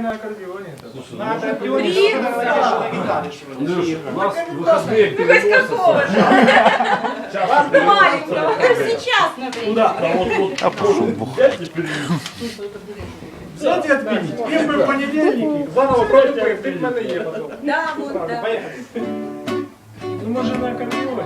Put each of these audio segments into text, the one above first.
На аккордеоне. На аккордеоне. Андрюш, у нас ну, выходные Ну хоть какого же. Вас до сейчас, например. Да, а вот тут. А пошел бухать. Взять и отменить. Им понедельник. Заново пройдем и в потом. Да, вот, да. Поехали. Ну, мы же на аккордеоне.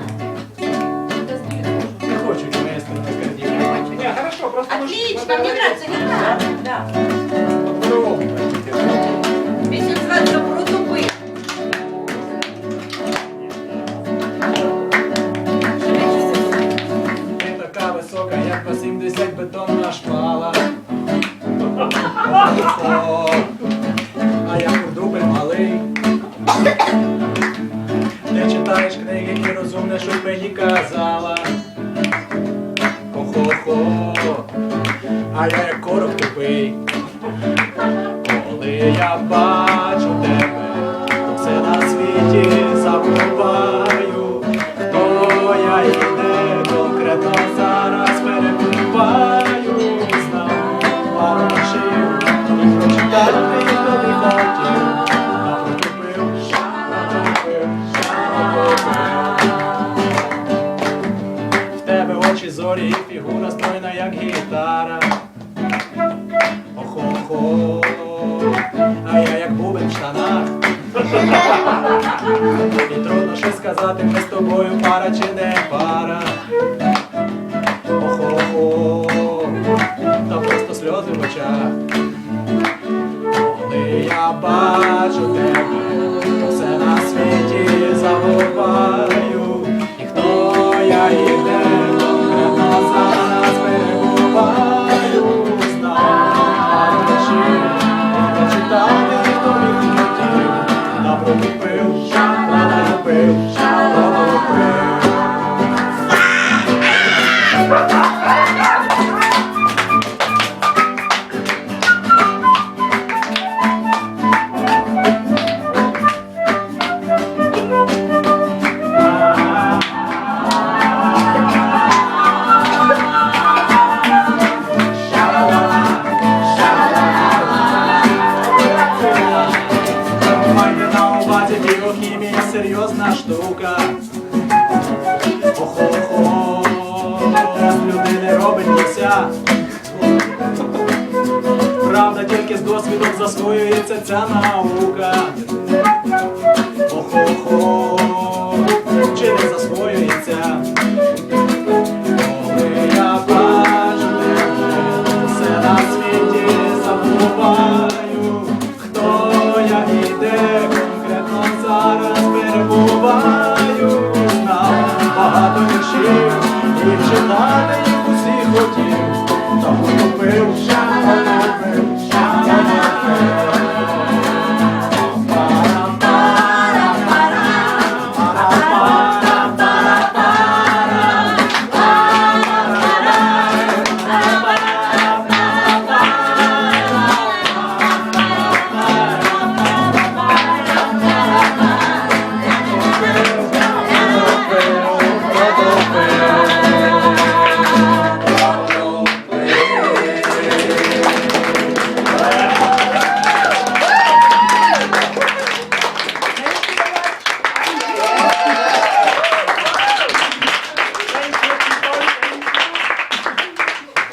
А я дубль малий. Не читаєш книги і розумне, що мені казала. Хо-хо-хо, а я як короб тупий. Коли я бачу очі зорі і фігура стройна, як гітара. Охо-хо, а я як бубен в штанах. І трудно щось сказати, ми з тобою пара чи не пара. Охо-хо, та просто сльози в очах. Коли я бачу тебе, штука. Охо-хо, людини робить вся. Правда, тільки з досвідом засвоюється ця наука. Охо-хо, why.